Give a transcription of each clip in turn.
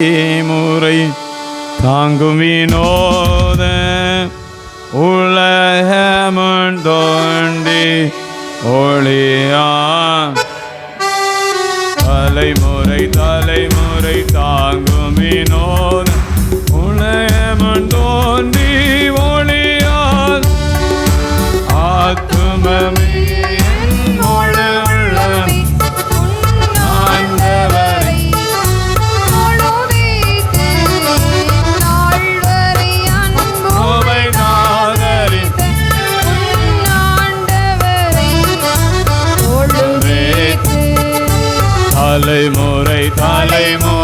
முறை தாங்கும் வினோத உலகமன் தோண்டி ஒளியா. தலைமுறை தலைமுறை தாங்கும் வினோத உலகமன் தோண்டி தலைமுறை தலைமுறை.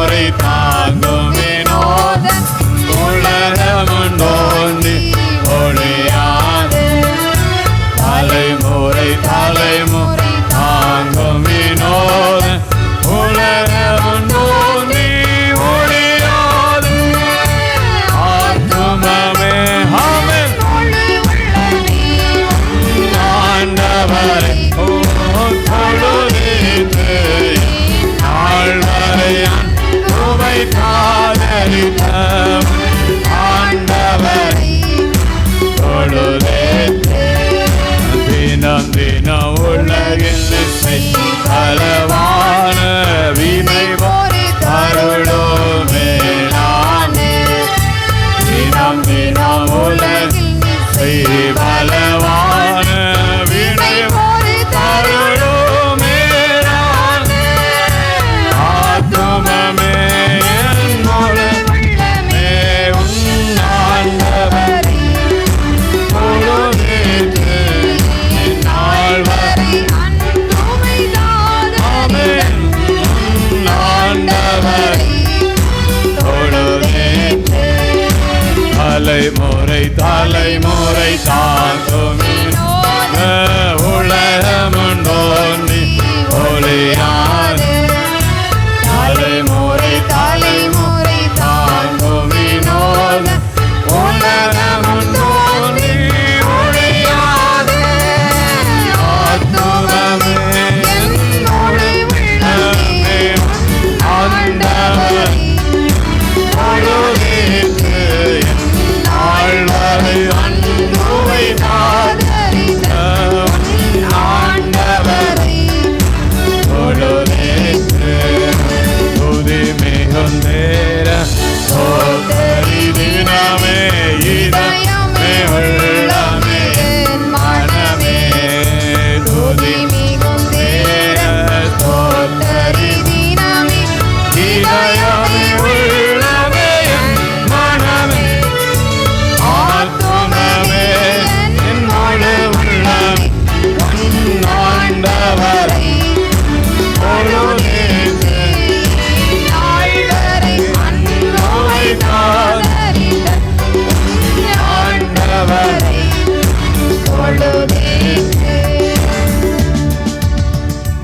உலகில் அளவான வினை தலைமுறை தலைமுறை தாங்குமே